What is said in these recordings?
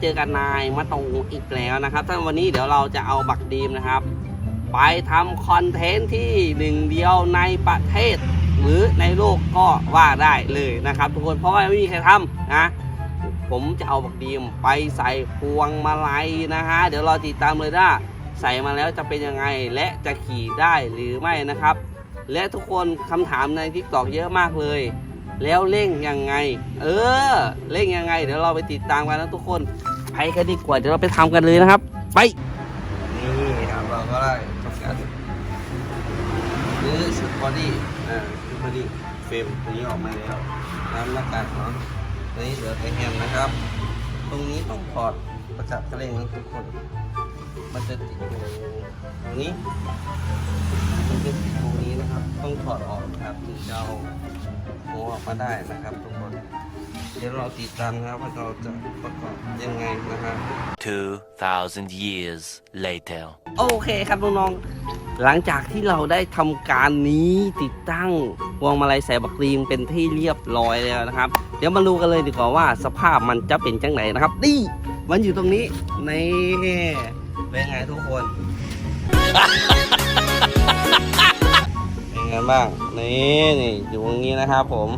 เจอกันนายมาตูอีกแล้วนะครับท่านวันนี้เดี๋ยวเราจะเอาบักดีมนะครับ ไปทำคอนเทนต์ที่หนึ่งเดียวในประเทศ หรือในโลกก็ว่าได้เลยนะครับ ทุกคนเพราะว่าไม่มีใครทำนะผมจะเอาบักดีมไปใส่พวงมาลัยนะฮะเดี๋ยวรอติดตามเลยว่าใส่มาแล้วจะเป็นยังไงและจะขี่ได้หรือไม่นะครับ และทุกคนคำถามในทิกตอกเยอะมากเลย แล้วเร่งยังไง เออเร่งยังไง เดี๋ยวเราไปติดตามกันนะทุกคนไปกันดีกว่าเดี๋ยวเราไปทำกันเลยนะครับ ไปนี่ครับเราก็ได้ทำการหรือชุดบอดี้อ่าชุดบอดี้เฟรมตัวนี้ออกมาแล้วน้ำหน้ากากเนาะตัวนี้เหลือแต่แฮมนะครับ ตรงนี้ต้องถอดประจับกระเร่งนะทุกคน มันจะติดอยู่ตรงนี้มันจะติดตรงนี้นะครับ ต้องถอดออกครับถึงจะเอาหัวออกมาได้นะครับทุกคน เดี๋ยวเราติดตามนะครับว่าเราจะประกอบยังไงนะครับ 2,000 years later. โอเคครับน้องๆ หลังจากที่เราได้ทำการนี้ติดตั้งพวงมาลัยใส่บักรีมเป็นที่เรียบร้อยแล้วนะครับ เดี๋ยวมาดูกันเลยดีกว่าว่าสภาพมันจะเป็นจังไหนนะครับนี่มันอยู่ตรงนี้นี่ เป็นไงทุกคน เป็นไงบ้าง นี่นี่อยู่ตรงนี้นะครับผม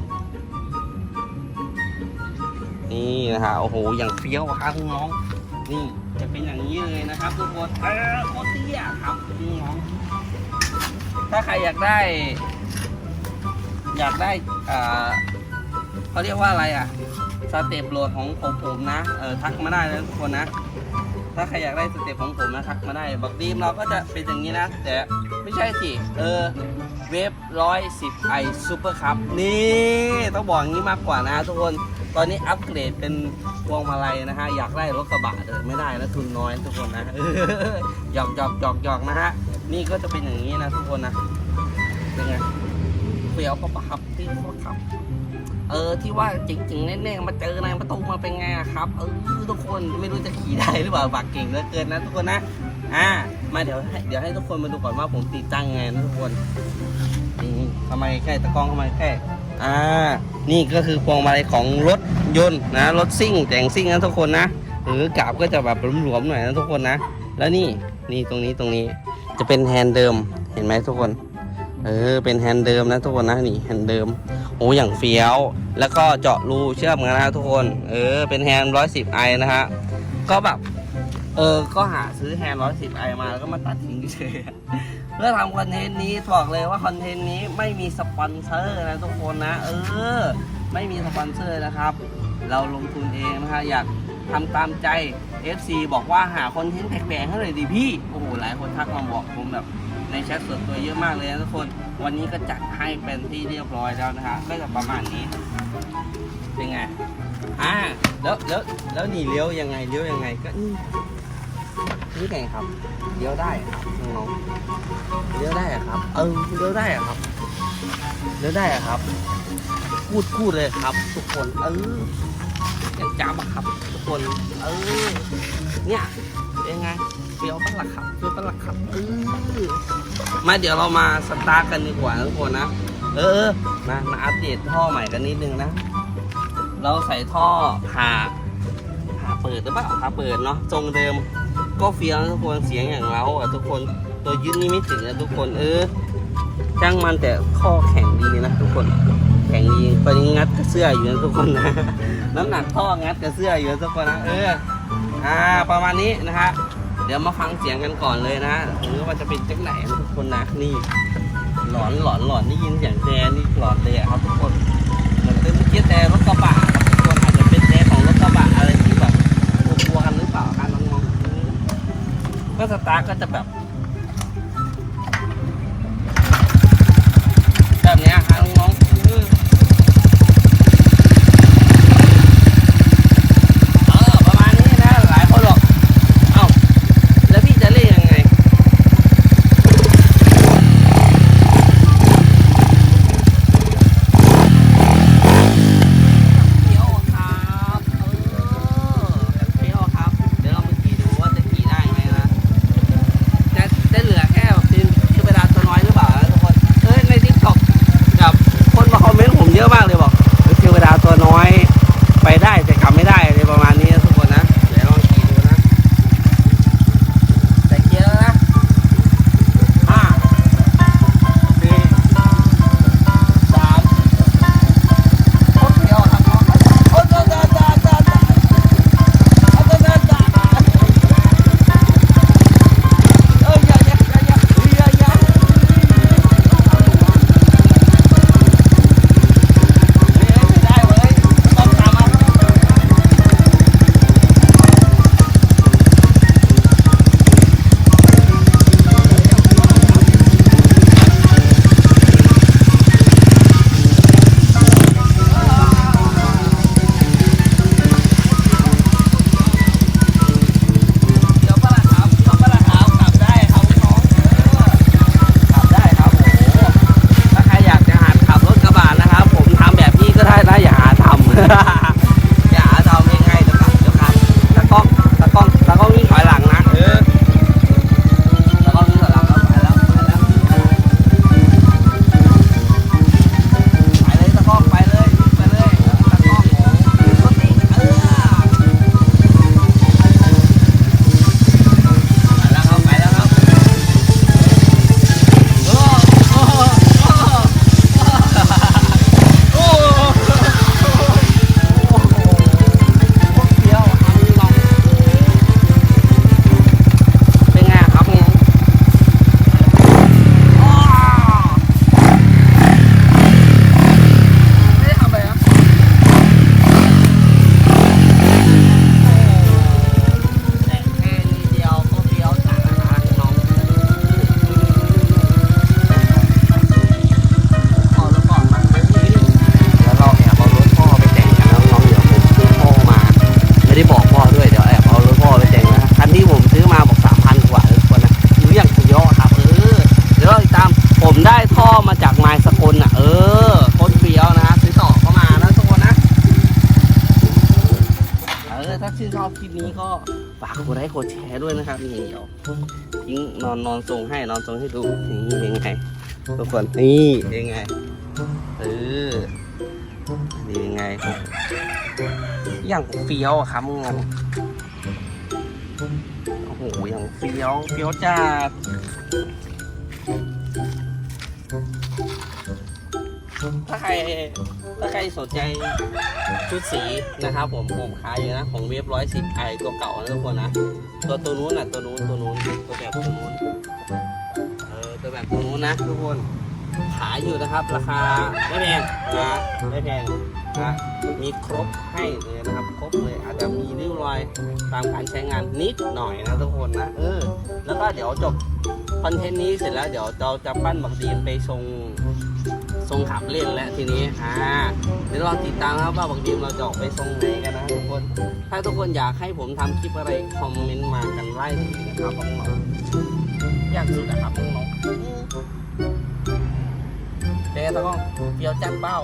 นี่นะฮะโอ้โห อย่างเฟี้ยวอะครับน้อง นี่จะเป็นอย่างนี้เลยนะครับทุกคนเออโคตรเตี้ยครับน้อง ถ้าใครอยากได้ อยากได้อ่าเขาเรียกว่าอะไรอะสเต็ปโหลดของผมผมนะ เออทักมาได้นะทุกคนนะ ถ้าใครอยากได้สเต็ปของผมนะทักมาได้บักดีมเราก็จะเป็นอย่างนี้นะ แต่ไม่ใช่สิ เออเวฟร้อยสิบไอซูเปอร์คัพนี่ต้องบอกอย่างนี้มากกว่านะทุกคนตอนนี้อัปเกรดเป็นพวงมาลัยนะฮะ อยากได้รถกระบะเลยไม่ได้นะทุนน้อยทุกคนนะหยอกหยอกหยอกหยอกนะฮะ นี่ก็จะเป็นอย่างนี้นะทุกคนนะเป็นไงเฟี้ยวปะปะครับที่ว่าครับ เออที่ว่าจริงๆแน่ๆมาเจอในประตูมาเป็นไงครับ เออทุกคนไม่รู้จะขี่ได้หรือเปล่าบักเก่งเหลือเกินนะทุกคนนะอ่ามาเดี๋ยวให้เดี๋ยวให้ทุกคนมาดูก่อนว่าผมติดตั้งไงนะทุกคนนี่ทำไมแค่ตะกล้องทำไมแค่อ่านี่ก็คือพวงมาลัยของรถยนต์นะรถซิ่งแต่งซิ่งนะทุกคนนะหรือกราบก็จะแบบหลวมๆหน่อยนะทุกคนนะ แล้วนี่นี่ตรงนี้ตรงนี้จะเป็นแฮนด์เดิมเห็นไหมทุกคน เออ เป็นแฮนด์เดิมนะทุกคนนะนี่แฮนด์เดิมโอ้อย่างเฟี้ยว แล้วก็เจาะรูเชื่อมกันนะทุกคน เออ เป็นแฮนด์ร้อยสิบไอนะฮะ ก็แบบ เออ ก็หาซื้อแฮนด์ร้อยสิบไอมาแล้วก็มาตัดทิ้งเฉยเพื่อทำคอนเทนต์นี้บอกเลยว่าคอนเทนต์นี้ไม่มีสปอนเซอร์นะทุกคนนะ เออ ไม่มีสปอนเซอร์นะครับ เราลงทุนเองนะฮะอยากทำตามใจ FC บอกว่าหาคอนเทนต์แปลกๆให้เลยดิพี่ โอ้โห หลายคนทักมาบอกผมแบบในแชทส่วนตัวเยอะมากเลยนะทุกคน วันนี้ก็จัดให้เป็นที่เรียบร้อยแล้วนะฮะ ก็จะประมาณนี้ เป็นไง อ่า แล้วแล้วแล้วนี่เลี้ยวยังไงเลี้ยวยังไงก็นี่นี่ไงครับ เลี้ยวได้ครับน้องเลี้ยวได้อครับ เออเลี้ยวได้อครับเลี้ยวได้อครับพูดพูดเลยครับ ทุกคน เออ ยังจ้าบอะครับทุกคน เออ เนี่ยเป็นไงเฟี้ยวปะล่ะครับเฟี้ยวปะล่ะครับเออมาเดี๋ยวเรามาสตาร์ทกันดีกว่าทุกคนนะ เออมามาอัปเดตท่อใหม่กันนิดนึงนะ เราใส่ท่อผ่าผ่าเปิดหรือเปล่าผ่าเปิดเนาะทรงเดิม ก็เฟี้ยวทุกคนเสียงอย่างเราอะทุกคนตัวยึดนี่ไม่ถึงนะทุกคนเออจ้างมันแต่ข้อแข็งดีนะทุกคน ข็งดีตอนนี้งัดกระเสื้ออยู่นะทุกคนนะน้ำหนักท่องัดกระเสื้ออยู่นะทุกคนนะเอออ่าประมาณนี้นะฮะเดี๋ยวมาฟังเสียงกันก่อนเลยนะหรือว่าจะเป็นจังไหนนะทุกคนนะนี่ หลอนหลอนหลอนได้ยินเสียงแตรนี่หลอนเลยอะครับทุกคนเหมือนเป็นเมื่อกี้แต่รถกระบะครับทุกคนอาจจะเป็นแต่ของรถกระบะอะไรที่แบบกลัวๆกันหรือเปล่าครับน้องๆก็สตาร์ก็จะแบบ ดไลค์กดแชร์ด้วยนะครับนี่เดี๋ยวทิ้งนอนนอนทรงให้นอนทรงให้ดูนี่เป็นไงทุกคนนี่เป็นไงเออนี่เป็นไงอย่างเฟี้ยวอะครับงงโอ้โหอย่างเฟี้ยวเฟี้ยวจัด ใครถ้าใครสนใจชุดสีนะครับ ผมผมขายอยู่นะของเว็บร้อยสิบไอตัวเก่านะทุกคนนะตัวตัวนู้นอะตัวนู้นตัวนู้นตัวแบบตัวนู้นเออตัวแบบตัวนู้นนะทุกคนขายอยู่นะครับ ราคาไม่แพงนะไม่แพงนะมีครบให้เลยนะครับ ครบเลยอาจจะมีริ้วรอยตามการใช้งานนิดหน่อยนะทุกคนนะเออ แล้วก็เดี๋ยวจบคอนเทนต์นี้เสร็จแล้วเดี๋ยวเราจะปั้นบักดีนไปทรง ทรงขับเล่นแล้วทีนี้อ่าเดี๋ยวรอติดตามครับว่าบางทีเราจะออกไปทรงไหนกันนะทุกคน ถ้าทุกคนอยากให้ผมทำคลิปอะไรคอมเมนต์มากันไล่ทีนะครับน้องๆอยากสุดนะครับน้องๆเตะตะก้องเปียวจัดเบ้า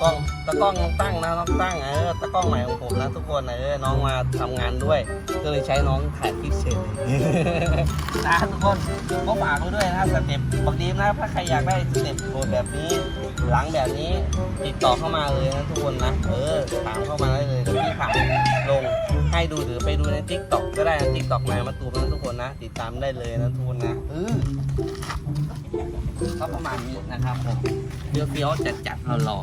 กล้องตะกล้องน้องตั้งนะน้องตั้งเออตะกล้องใหม่ของผมนะทุกคนเออน้องมาทำงานด้วย ก็เลยใช้น้องถ่ายคลิปเฉยนะทุกคนก็ฝากไว้ด้วยนะครับสเต็ปบางทีนะถ้าใครอยากได้สเต็ปโบดแบบนี้ หลังแบบนี้ติดต่อเข้ามาเลยนะทุกคนนะเออถามเข้ามาได้เลยเดี๋ยวพี่ผ่านลงให้ดูหรือไปดูในทิกตอกก็ได้นะทิกตอกนามาตูมนะทุกคนนะ ติดตามได้เลยนะทุกคนนะเออ ก็ประมาณนี้นะครับผมเฟี้ยวเฟี้ยวจัดจัดเรารอ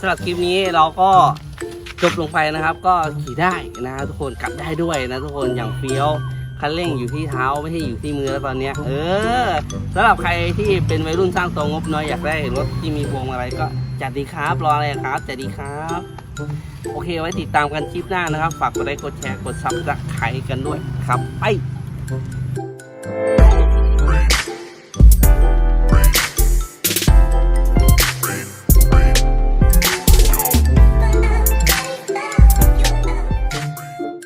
สำหรับคลิปนี้เราก็จบลงไปนะครับ ก็ขี่ได้นะทุกคนกลับได้ด้วยนะทุกคนอย่างเฟี้ยวคันเร่งอยู่ที่เท้าไม่ใช่อยู่ที่มือแล้วตอนนี้เออสำหรับใครที่เป็นวัยรุ่นสร้างตัวงบน้อยอยากได้รถที่มีพวงมาลัยก็จัดดีครับรออะไรครับจัดดีครับ โอเคไว้ติดตามกันคลิปหน้านะครับ ฝากกดไลค์กดแชร์กดซับสไครต์กันด้วยครับไป